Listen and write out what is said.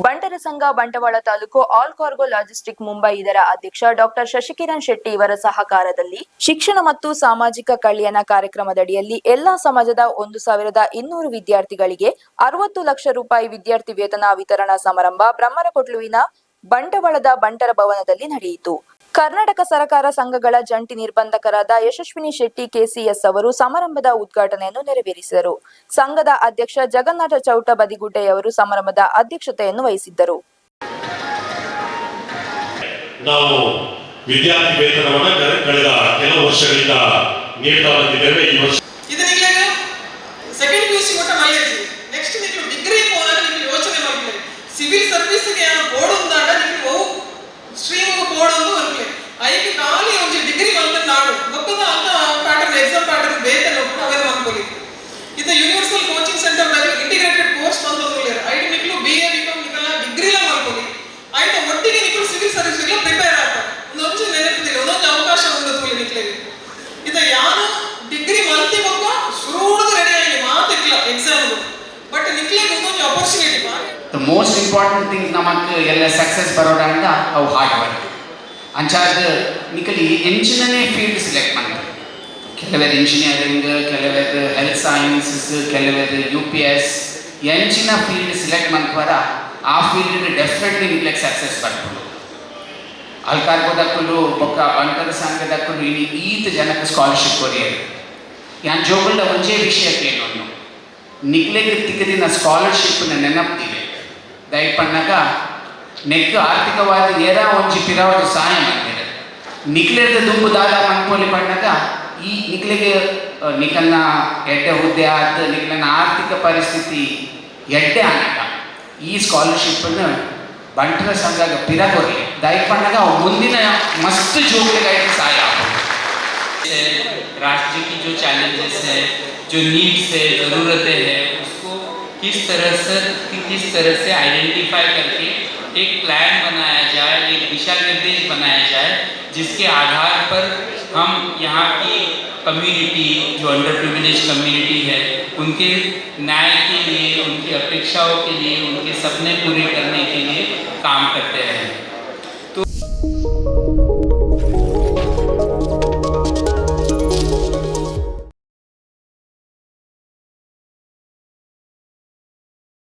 ಬಂಟರ ಸಂಘ Bantwal taluk all cargo logistic Mumbai ಇದರ ಅಧ್ಯಕ್ಷ ಡಾಕ್ಟರ್ ಶಶಿಕಿರಣ್ ಶೆಟ್ಟಿ ಇವರ ಸಹಕಾರದಲ್ಲಿ ಶಿಕ್ಷಣ ಮತ್ತು ಸಾಮಾಜಿಕ ಕಲ್ಯಾಣ ಕಾರ್ಯಕ್ರಮದಡಿಯಲ್ಲಿ ಎಲ್ಲಾ ಸಮಾಜದ ಒಂದು ಸಾವಿರದ ಇನ್ನೂರು ವಿದ್ಯಾರ್ಥಿಗಳಿಗೆ ಅರವತ್ತು ಲಕ್ಷ ರೂಪಾಯಿ ವಿದ್ಯಾರ್ಥಿ ವೇತನ ವಿತರಣಾ ಸಮಾರಂಭ ಬ್ರಹ್ಮರಕೊಟ್ಲುವಿನ ಬಂಟವಾಳದ ಬಂಟರ ಭವನದಲ್ಲಿ ನಡೆಯಿತು. ಕರ್ನಾಟಕ ಸರಕಾರ ಸಂಘಗಳ ಜಂಟಿ ನಿರ್ಬಂಧಕರಾದ ಯಶಸ್ವಿನಿ ಶೆಟ್ಟಿ, ಕೆಸಿಎಸ್ ಅವರು ಸಮಾರಂಭದ ಉದ್ಘಾಟನೆಯನ್ನು ನೆರವೇರಿಸಿದರು. ಸಂಘದ ಅಧ್ಯಕ್ಷ ಜಗನ್ನಾಥ ಚೌಟ ಬದಿಗುಡ್ಡೆಯವರು ಸಮಾರಂಭದ ಅಧ್ಯಕ್ಷತೆಯನ್ನು ವಹಿಸಿದ್ದರು. ನಾವು ವಿದ್ಯಾರ್ಥಿ ವೇತನವನ್ನು ಕಳೆ- ಕಳೆದ ಕೆಲವು ವರ್ಷಗಳಿಂದ ನೀಡ್ತಾ ಬಂದಿದ್ದೇವೆ. ಈ ವರ್ಷ ಮೋಸ್ಟ್ ಇಂಪಾರ್ಟೆಂಟ್ ಥಿಂಗ್ ನಮಕ್ ಎಲ್ಲ ಸಕ್ಸಸ್ ಅಂತ ಅವು ಹಾರ್ಡ್ ವರ್ಕ್ ಅಂಚಾದ ನಿಕಲಿ ಎಂಚಿನನೇ ಫೀಲ್ಡ್ ಸೆಲೆಕ್ಟ್ ಮಾಡ್ತಾರೆ. ಕೆಲವರು ಇಂಜಿನಿಯರಿಂಗ್ ಕೆಲವರು ಹೆಲ್ತ್ ಸೈನ್ಸಸ್ ಕೆಲವರು ಯು ಪಿ ಎಸ್ ಎಂಚಿನ ಫೀಲ್ಡ್ ಸೆಲೆಕ್ಟ್ ಮಾಡ್ತಾರ ಆ ಫೀಲ್ಡ್ ಡೆಫಿನೆಟ್ಲಿ ನಿಕ್ಲಿಗೆ ಸಕ್ಸಸ್ ಬರ್ಬೋದು ಅಲ್ಕಾರ್ಗೋದಕ್ಕೂ ಬೊಕ್ಕ ಬಂಟರ ಸಂಘದಕ್ಕೂ ಇಲ್ಲಿ ಈತ ಜನಕ್ಕೆ ಸ್ಕಾಲರ್ಶಿಪ್ ಕೊರಿಯರು. ಯಾನ್ ಜೋಗುಳ್ಳ ಒಂದೇ ವಿಷಯ ಏನು ನಿಕ್ಲೆಗೆ ತಿಕ್ಕದಿನ ಸ್ಕಾಲರ್ಶಿಪ್ನ ನೆನಪ್ತಿವೆ ದಯಪಣ್ಣಗ ನೆಕ್ ಆರ್ಥಿಕವಾದ ಏರ ಒಂಜಿ ಪಿರಾವಡು ಸಹಾಯ ಮಾಡ್ತಾರೆ ನಿಕ್ಲೆದ ದುಂಬು ದಾದ ಮನ್ಪೋಲಿ ಪಣ್ಣಗ ಈ ನಿಕ್ಲೆಗೆ ಅಹ್, ನಿಕಲ್ನ ಎಡ್ಡೆ ಹುದ್ದೆ ಆದ ನಿಕ್ಲನ ಆರ್ಥಿಕ ಪರಿಸ್ಥಿತಿ ಎಡ್ಡೆ ಅನ್ನಗ ಈ ಸ್ಕಾಲರ್ಶಿಪ್ಪನ್ನು ಬಂಟರ ಸಂಘಗ ಪಿರಗೊರಿ ದಯಪಣ್ಣಗ ಅವು ಮುಂದಿನ ಮಸ್ತ್ ಜೋಗುಳಿಗಾಗಿ ಸಹಾಯ ಆಗ್ಬೋದು है राष्ट्र की जो चैलेंजेस है जो नीड्स है ज़रूरतें हैं उसको किस तरह से, कि किस तरह से आइडेंटिफाई करके एक प्लान बनाया जाए, एक दिशा निर्देश बनाया जाए, जिसके आधार पर हम यहाँ की कम्युनिटी जो अंडर प्रिविलेज कम्युनिटी है, उनके न्याय के लिए, उनकी अपेक्षाओं के लिए, उनके सपने पूरे करने के लिए काम करते रहें तो